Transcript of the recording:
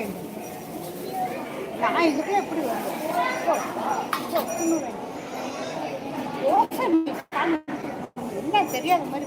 வேண்டும். நான் இதுக்கு எப்படி வேண்டும். வேண்டும் என்ன தெரியாத மாதிரி